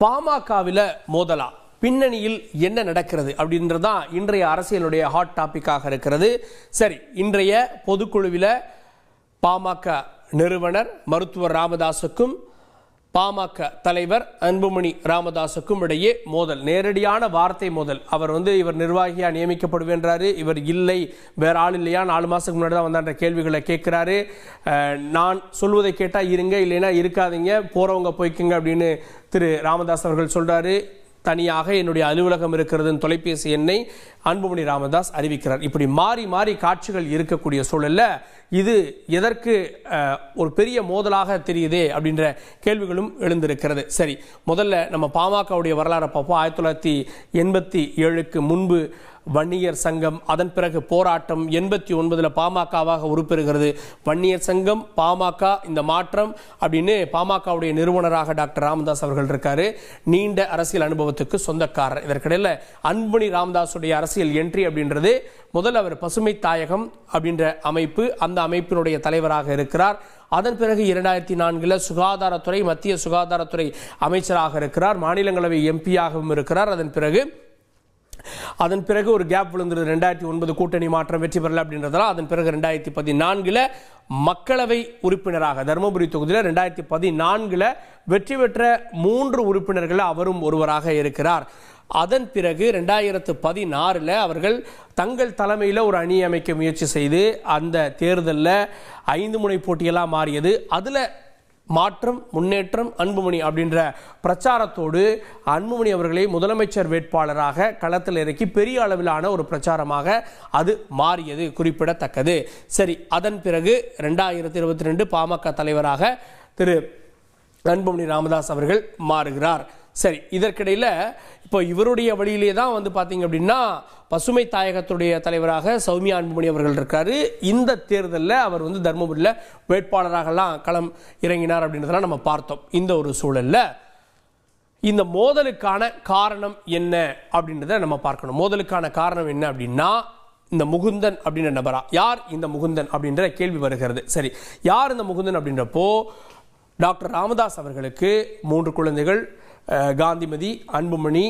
பாமகவில் மோதலா? பின்னணியில் என்ன நடக்கிறது அப்படின்றதான் இன்றைய அரசியலுடைய ஹாட் டாபிக்காக இருக்கிறது. சரி இன்றைய பொதுக்குழுவில் பாமக நிறுவனர் மருத்துவர் ராமதாசுக்கும் பாமக தலைவர் அன்புமணி ராமதாசுக்கும் இடையே மோதல். நேரடியான வார்த்தை மோதல். அவர் வந்து இவர் நிர்வாகியாக நியமிக்கப்படுவேன்றாரு. இவர் இல்லை வேற ஆள் இல்லையா? நாலு மாதத்துக்கு முன்னாடி தான் வந்தான்ற கேள்விகளை கேட்குறாரு. நான் சொல்வதை கேட்டால் இருங்க இல்லைன்னா இருக்காதீங்க. போகிறவங்க போய்க்குங்க அப்படின்னு திரு ராமதாஸ் அவர்கள் சொல்கிறாரு தனியாக என்னுடைய அலுவலகம் இருக்கிறது தொலைபேசி எண்ணை அன்புமணி ராமதாஸ் அறிவிக்கிறார். இப்படி மாறி மாறி காட்சிகள் இருக்கக்கூடிய சூழல்ல இது எதற்கு ஒரு பெரிய மோதலாக தெரியுதே அப்படின்ற கேள்விகளும் எழுந்திருக்கிறது. சரி முதல்ல நம்ம பாமகவுடைய வரலாறை பார்ப்போம். ஆயிரத்தி தொள்ளாயிரத்தி எண்பத்தி ஏழுக்கு முன்பு வன்னியர் சங்கம் அதன் பிறகு போராட்டம் எண்பத்தி ஒன்பதில் பாமகவாக உறுப்பெறுகிறது வன்னியர் சங்கம் பாமக இந்த மாற்றம் அப்படின்னு பாமகவுடைய நிறுவனராக டாக்டர் ராமதாஸ் அவர்கள் இருக்காரு. நீண்ட அரசியல் அனுபவத்துக்கு சொந்தக்காரர். இதற்கிடையில் அன்புமணி ராமதாஸுடைய அரசியல் என்ட்ரி அப்படின்றது முதல் அவர் பசுமை தாயகம் அப்படின்ற அமைப்பு அந்த அமைப்பினுடைய தலைவராக இருக்கிறார். அதன் பிறகு இரண்டாயிரத்தி நான்கில் சுகாதாரத்துறை மத்திய சுகாதாரத்துறை அமைச்சராக இருக்கிறார். மாநிலங்களவை எம்பியாகவும் இருக்கிறார். அதன் பிறகு அதன் பிறகு ஒரு கேப் விழுந்தது. ரெண்டாயிரத்தி ஒன்பது கூட்டணி மாற்றம் வெற்றி பெறல அப்படின்றதெல்லாம் அதன் பிறகு ரெண்டாயிரத்தி பதினான்கில் மக்களவை உறுப்பினராக தருமபுரி தொகுதியில் ரெண்டாயிரத்தி பதினான்கில் வெற்றி பெற்ற மூன்று உறுப்பினர்கள் அவரும் ஒருவராக இருக்கிறார். அதன் பிறகு ரெண்டாயிரத்து பதினாறில் அவர்கள் தங்கள் தலைமையில் ஒரு அணி அமைக்க முயற்சி செய்து அந்த தேர்தலில் ஐந்து முனை போட்டியெல்லாம் மாறியது. அதில் மாற்றம் முன்னேற்றம் அன்புமணி அப்படின்ற பிரச்சாரத்தோடு அன்புமணி அவர்களை முதலமைச்சர் வேட்பாளராக களத்தில் இறக்கி பெரிய அளவிலான ஒரு பிரச்சாரமாக அது மாறியது குறிப்பிடத்தக்கது. சரி அதன் பிறகு ரெண்டாயிரத்தி இருபத்தி ரெண்டு பாமக தலைவராக திரு அன்புமணி ராமதாஸ் அவர்கள் மாறுகிறார். சரி இதற்கிடையில் இப்போ இவருடைய வழியிலே தான் வந்து பார்த்தீங்க அப்படின்னா பசுமை தாயகத்துடைய தலைவராக சௌமியா அன்புமணி அவர்கள் இருக்காரு. இந்த தேர்தலில் அவர் வந்து தர்மபுரியில் வேட்பாளராகலாம் களம் இறங்கினார் அப்படின்றதெல்லாம் நம்ம பார்த்தோம். இந்த ஒரு சூழலில் இந்த மோதலுக்கான காரணம் என்ன அப்படின்றத நம்ம பார்க்கணும். மோதலுக்கான காரணம் என்ன அப்படின்னா இந்த முகுந்தன் அப்படின்ற நபரா? யார் இந்த முகுந்தன் அப்படின்ற கேள்வி வருகிறது. சரி யார் இந்த முகுந்தன் அப்படின்றப்போ டாக்டர் ராமதாஸ் அவர்களுக்கு மூன்று குழந்தைகள் காந்திமதி அன்புமணி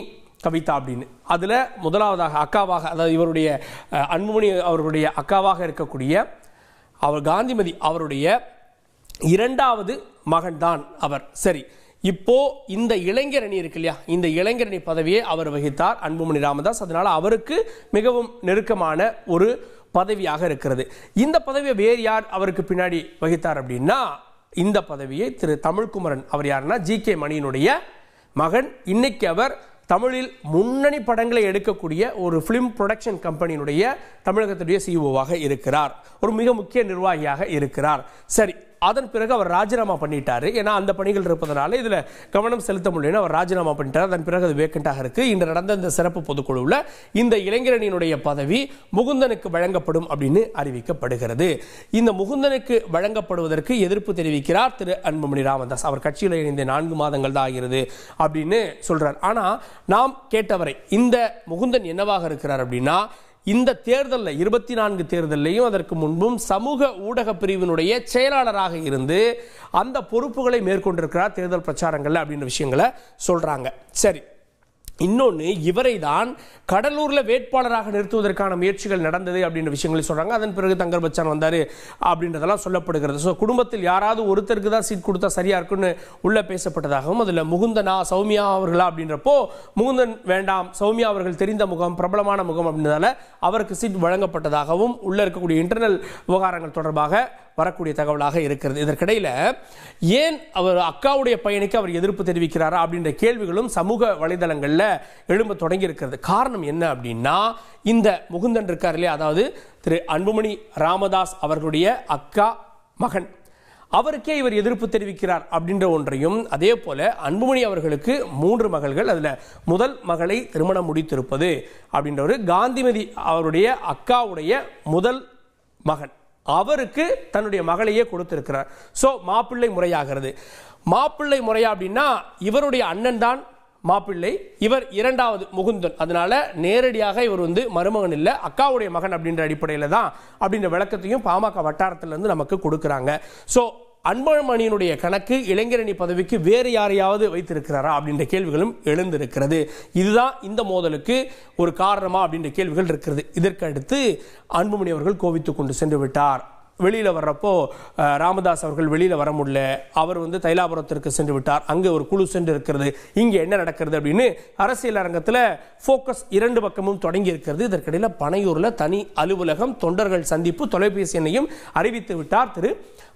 கவிதா அப்படின்னு. அதில் முதலாவதாக அக்காவாக அதாவது இவருடைய அன்புமணி அவர்களுடைய அக்காவாக இருக்கக்கூடிய அவர் காந்திமதி அவருடைய இரண்டாவது மகன்தான் அவர். சரி இப்போ இந்த இளைஞரணி இருக்கு இல்லையா? இந்த இளைஞரணி பதவியை அவர் வகித்தார் அன்புமணி ராமதாஸ். அதனால அவருக்கு மிகவும் நெருக்கமான ஒரு பதவியாக இருக்கிறது. இந்த பதவியை வேறு யார் அவருக்கு பின்னாடி வகித்தார் அப்படின்னா இந்த பதவியை திரு தமிழ்குமரன். அவர் யாருன்னா ஜி கே மணியினுடைய மகன் இன்னைக்கு அவர் தமிழில் முன்னணி படங்களை எடுக்கக்கூடிய ஒரு ஃபிலிம் ப்ரொடக்ஷன் கம்பெனியினுடைய தமிழகத்துடைய சிஇஓவாக இருக்கிறார். ஒரு மிக முக்கிய நிர்வாகியாக இருக்கிறார். சரி அதன் பிறகு அவர் ராஜினாமா பண்ணிட்டாரு. ஏன்னா அந்த பணிகள் இருப்பதனால இதில் கவனம் செலுத்த முடியும்னு அவர் ராஜினாமா பண்ணிட்டார். அதன் பிறகு அது வேக்கண்டாக இருக்கு. இன்று நடந்த இந்த சிறப்பு பொதுக்குழுவில் இந்த இளைஞரணியினுடைய பதவி முகுந்தனுக்கு வழங்கப்படும் அப்படின்னு அறிவிக்கப்படுகிறது. இந்த முகுந்தனுக்கு வழங்கப்படுவதற்கு எதிர்ப்பு தெரிவிக்கிறார் திரு அன்புமணி ராமதாஸ். அவர் கட்சியில் இணைந்த நான்கு மாதங்கள் தான் ஆகிறது அப்படின்னு சொல்றார். ஆனால் நாம் கேட்டவரை இந்த முகுந்தன் என்னவாக இருக்கிறார் அப்படின்னா இந்த தேர்தலில் இருபத்தி நான்கு தேர்தலையும் அதற்கு முன்பும் சமூக ஊடக பிரிவினுடைய செயலாளராக இருந்து அந்த பொறுப்புகளை மேற்கொண்டிருக்கிறார் தேர்தல் பிரச்சாரங்கள் அப்படின்ற விஷயங்களை சொல்கிறாங்க சரி இன்னொன்று இவரை தான் கடலூரில் வேட்பாளராக நிறுத்துவதற்கான முயற்சிகள் நடந்தது அப்படின்ற விஷயங்களை சொல்கிறாங்க அதன் பிறகு தங்கர் பச்சான் வந்தார் அப்படின்றதெல்லாம் சொல்லப்படுகிறது. ஸோ குடும்பத்தில் யாராவது ஒருத்தருக்கு தான் சீட் கொடுத்தா சரியாக இருக்குன்னு உள்ளே பேசப்பட்டதாகவும் அதில் முகுந்தனா சௌமியா அவர்களா அப்படின்றப்போ முகுந்தன் வேண்டாம் சௌமியா அவர்கள் தெரிந்த முகம் பிரபலமான முகம் அப்படின்றதால அவருக்கு சீட் வழங்கப்பட்டதாகவும் உள்ளே இருக்கக்கூடிய இன்டர்னல் விவகாரங்கள் தொடர்பாக வரக்கூடிய தகவலாக இருக்கிறது. இதற்கிடையில் ஏன் அவர் அக்காவுடைய பையனுக்கு அவர் எதிர்ப்பு தெரிவிக்கிறாரா அப்படின்ற கேள்விகளும் சமூக வலைதளங்களில் எழும்ப தொடங்கி இருக்கிறது காரணம் என்ன அப்படின்னா இந்த முகுந்தன் இருக்கார் இல்லையா? அதாவது திரு அன்புமணி ராமதாஸ் அவர்களுடைய அக்கா மகன். அவருக்கே இவர் எதிர்ப்பு தெரிவிக்கிறார் அப்படின்ற ஒன்றையும் அதே போல அன்புமணி அவர்களுக்கு மூன்று மகள்கள் அதில் முதல் மகளை திருமணம் முடித்திருப்பது அப்படின்ற ஒரு காந்திமதி அவருடைய அக்காவுடைய முதல் மகன். அவருக்கு தன்னுடைய மகளையே கொடுத்திருக்கிறார். ஸோ மாப்பிள்ளை முறையாகிறது. மாப்பிள்ளை முறையா அப்படின்னா இவருடைய அண்ணன் தான் மாப்பிள்ளை இவர் இரண்டாவது முகுந்தன். அதனால நேரடியாக இவர் வந்து மருமகன் இல்லை அக்காவுடைய மகன் அப்படின்ற அடிப்படையில் தான் அப்படின்ற விளக்கத்தையும் பாமக வட்டாரத்துல இருந்து நமக்கு கொடுக்குறாங்க. ஸோ அன்பழமணியினுடைய கணக்கு இளைஞரணி பதவிக்கு வேறு யாரையாவது வைத்திருக்கிறாரா அப்படின்ற கேள்விகளும் எழுந்திருக்கிறது. இதுதான் இந்த மோதலுக்கு ஒரு காரணமா அப்படின்ற கேள்விகள் இருக்கிறது. இதற்கடுத்து அன்புமணி அவர்கள் கோவித்துக் கொண்டு சென்று விட்டார். வெளியில் வர்றப்போ ராமதாஸ் அவர்கள் வெளியில் வர முடியல. அவர் வந்து தைலாபுரத்திற்கு சென்று விட்டார். அங்கே ஒரு குழு சென்று இருக்கிறது. இங்கே என்ன நடக்கிறது அப்படின்னு அரசியல் அரங்கத்தில் ஃபோக்கஸ் இரண்டு பக்கமும் தொடங்கி இருக்கிறது. இதற்கிடையில் பனையூரில் தனி அலுவலகம் தொண்டர்கள் சந்திப்பு தொலைபேசி எண்ணையும் அறிவித்து விட்டார் திரு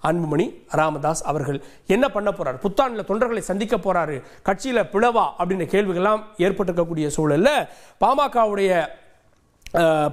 அன்புமணி ராமதாஸ் அவர்கள். என்ன பண்ண போறார்? புத்தாண்டில் தொண்டர்களை சந்திக்க போறாரு. கட்சியில் பிளவா அப்படின்ற கேள்விகள்லாம் ஏற்பட்டிருக்கக்கூடிய சூழலில் பாமகவுடைய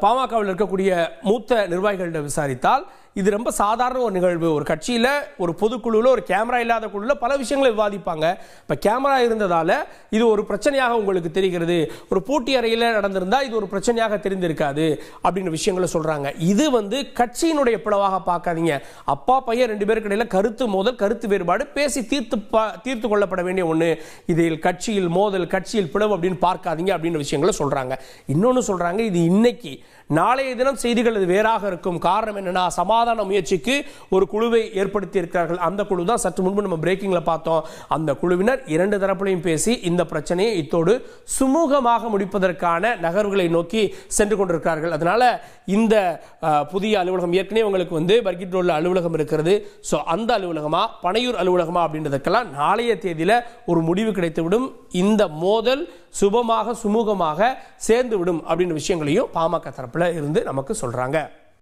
பாமகவில் இருக்கக்கூடிய மூத்த நிர்வாகிகளிடம் விசாரித்தால் இது ரொம்ப சாதாரண ஒரு நிகழ்வு. ஒரு கட்சியில் ஒரு பொதுக்குழுவில் ஒரு கேமரா இல்லாத குழுவில் பல விஷயங்களை விவாதிப்பாங்க. இப்போ கேமரா இருந்ததால் இது ஒரு பிரச்சனையாக உங்களுக்கு தெரிகிறது. ஒரு போட்டி அறையில் நடந்திருந்தால் இது ஒரு பிரச்சனையாக தெரிந்திருக்காது அப்படின்ற விஷயங்களை சொல்கிறாங்க இது வந்து கட்சியினுடைய பிளவாக பார்க்காதீங்க. அப்பா பையன் ரெண்டு பேருக்கு இடையில் கருத்து மோதல் கருத்து வேறுபாடு பேசி தீர்த்து தீர்த்து கொள்ளப்பட வேண்டிய ஒன்று இதில் கட்சியில் மோதல் கட்சியில் பிளவு அப்படின்னு பார்க்காதீங்க அப்படின்ற விஷயங்களை சொல்கிறாங்க இன்னொன்று சொல்கிறாங்க இது இன்னைக்கு நாளைய தினம் செய்திகள் இது வேறாக இருக்கும். காரணம் என்னன்னா சமாதான முயற்சிக்கு ஒரு குழுவை ஏற்படுத்தி இருக்கிறார்கள் அந்த குழு தான் சற்று முன்பு நம்ம பிரேக்கிங்ல பார்த்தோம். அந்த குழுவினர் இரண்டு தரப்புலையும் பேசி இந்த பிரச்சனையை இத்தோடு சுமூகமாக முடிப்பதற்கான நகர்வுகளை நோக்கி சென்று கொண்டிருக்கிறார்கள். அதனால இந்த புதிய அலுவலகம் ஏற்கனவே உங்களுக்கு வந்து பர்கிட் ரோடில் அலுவலகம் இருக்கிறது. ஸோ அந்த அலுவலகமா பனையூர் அலுவலகமா அப்படின்றதுக்கெல்லாம் நாளைய தேதியில் ஒரு முடிவு கிடைத்துவிடும். இந்த மோதல் சுபமாக சுமூகமாக சேர்ந்து விடும் அப்படின்ற விஷயங்களையும் பாமக தரப்பில் இருந்து நமக்கு சொல்கிறாங்க